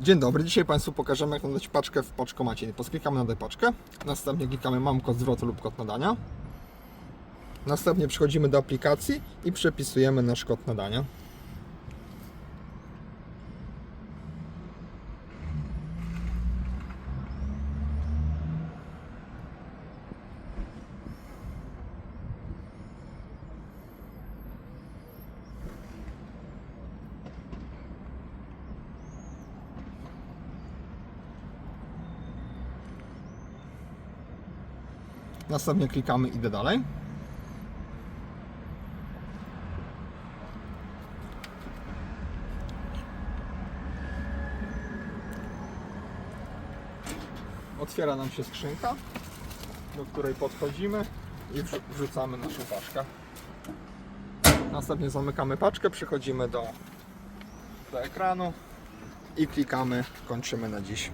Dzień dobry, dzisiaj Państwu pokażemy jak nadać paczkę w paczkomacie. Podklikamy nadaj paczkę, następnie klikamy mam kod zwrotu lub kod nadania. Następnie przechodzimy do aplikacji i przepisujemy nasz kod nadania. Następnie klikamy idę dalej. Otwiera nam się skrzynka, do której podchodzimy i wrzu- wrzucamy naszą paczkę. Następnie zamykamy paczkę, przechodzimy do, do ekranu i klikamy kończymy na dziś.